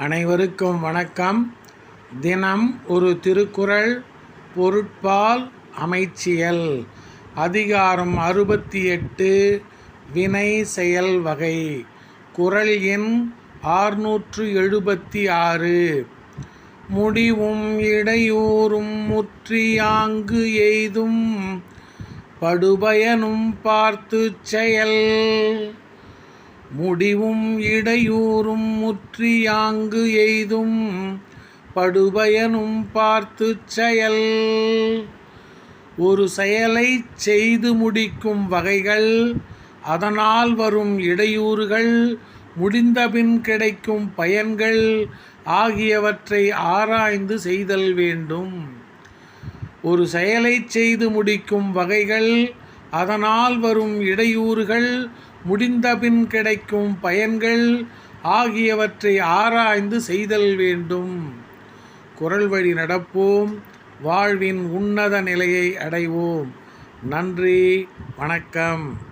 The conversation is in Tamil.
அனைவருக்கும் வணக்கம். தினம் ஒரு திருக்குறள் பொருட்பால் அமைச்சியல். அதிகாரம் அறுபத்தி எட்டு வினை செயல் வகை. குரல் எண் ஆறுநூற்று எழுபத்தி ஆறு முடிவும் இடையூறும் முற்றியாங்கு எய்தும் படுபயனும் பார்த்துச் செயல். முடிவும் இடையூறும் முற்றியாங்கு எய்தும் படுபயனும் பார்த்துச் செயல். ஒரு செயலை செய்து முடிக்கும் வகைகள் அதனால் வரும் இடையூறுகள் முடிந்தபின் கிடைக்கும் பயன்கள் ஆகியவற்றை ஆராய்ந்து செய்தல் வேண்டும். ஒரு செயலைச் செய்து முடிக்கும் வகைகள் அதனால் வரும் இடையூறுகள் முடிந்தபின் கிடைக்கும் பயன்கள் ஆகியவற்றை ஆராய்ந்து செய்தல் வேண்டும். குரல் வழி நடப்போம். வாழ்வின் உன்னத நிலையை அடைவோம். நன்றி. வணக்கம்.